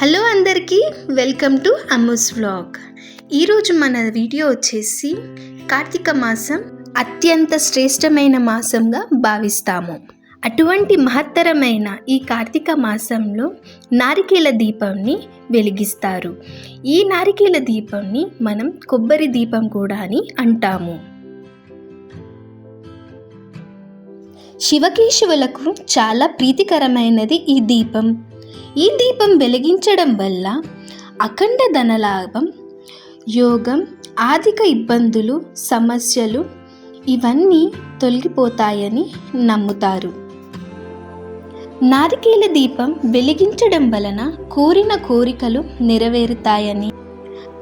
Hello అందరికీ welcome to Ammu's vlog. ఈరోజు మన వీడియో వచ్చేసి కార్తీక మాసం అత్యంత శ్రేష్టమైన మాసంగా భావిస్తాము. అటువంటి మహత్తరమైన ఈ కార్తీక మాసంలో నారికేల దీపంని వెలిగిస్తారు. ఈ నారికేల దీపంని మనం కొబ్బరి దీపం కూడా అని అంటాము. శివకేశవులకు చాలా ప్రీతికరమైనది ఈ దీపం. ఈ దీపం వెలిగించడం వల్ల అఖండ ధనలాభం యోగం ఆర్థిక ఇబ్బందులు సమస్యలు ఇవన్నీ తొలగిపోతాయని నమ్ముతారు. నారికేల దీపం వెలిగించడం వలన కోరిన కోరికలు నెరవేరుతాయని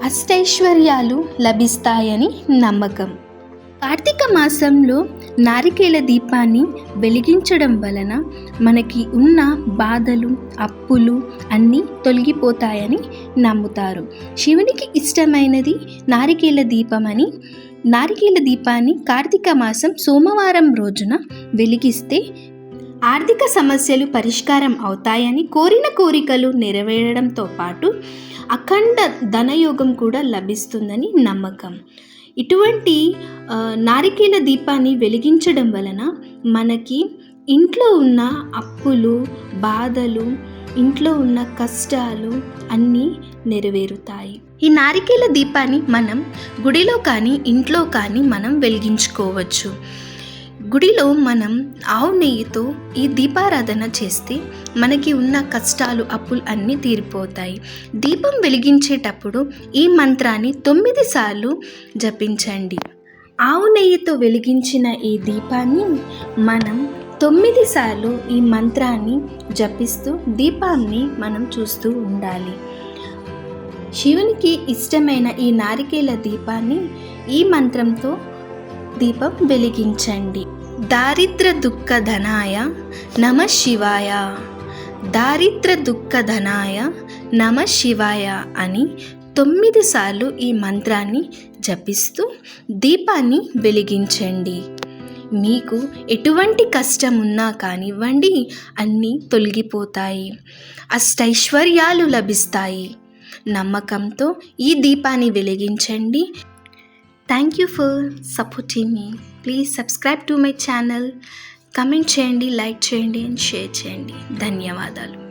అష్టైశ్వర్యాలు లభిస్తాయని నమ్మకం. కార్తీక మాసంలో నారికేల దీపాన్ని వెలిగించడం వలన మనకి ఉన్న బాధలు అప్పులు అన్నీ తొలగిపోతాయని నమ్ముతారు. శివునికి ఇష్టమైనది నారికేల దీపం అని నారికేల దీపాన్ని కార్తీక మాసం సోమవారం రోజున వెలిగిస్తే ఆర్థిక సమస్యలు పరిష్కారం అవుతాయని కోరిన కోరికలు నెరవేరడంతో పాటు అఖండ ధనయోగం కూడా లభిస్తుందని నమ్మకం. ఇటువంటి నారికేల దీపాన్ని వెలిగించడం వలన మనకి ఇంట్లో ఉన్న అప్పులు బాధలు ఇంట్లో ఉన్న కష్టాలు అన్నీ నెరవేరుతాయి. ఈ నారికేల దీపాన్ని మనం గుడిలో కానీ ఇంట్లో కానీ మనం వెలిగించుకోవచ్చు. గుడిలో మనం ఆవు నెయ్యితో ఈ దీపారాధన చేస్తే మనకి ఉన్న కష్టాలు అప్పులు అన్నీ తీరిపోతాయి. దీపం వెలిగించేటప్పుడు ఈ మంత్రాన్ని తొమ్మిది సార్లు జపించండి. ఆవు నెయ్యితో వెలిగించిన ఈ దీపాన్ని మనం తొమ్మిది సార్లు ఈ మంత్రాన్ని జపిస్తూ దీపాన్ని మనం చూస్తూ ఉండాలి. శివునికి ఇష్టమైన ఈ నారికేల దీపాన్ని ఈ మంత్రంతో దీపం వెలిగించండి. దారిద్ర దుఃఖధనాయ నమ శివాయ. దారిద్ర దుఃఖధనాయ నమ శివాయ అని తొమ్మిది సార్లు ఈ మంత్రాన్ని జపిస్తూ దీపాన్ని వెలిగించండి. మీకు ఎటువంటి కష్టం ఉన్నా కానివ్వండి అన్నీ తొలగిపోతాయి. అష్టైశ్వర్యాలు లభిస్తాయి. నమ్మకంతో ఈ దీపాన్ని వెలిగించండి. Thank you for supporting me please subscribe to my channel comment చేయండి లైక్ చేయండి అండ్ షేర్ చేయండి. ధన్యవాదాలు.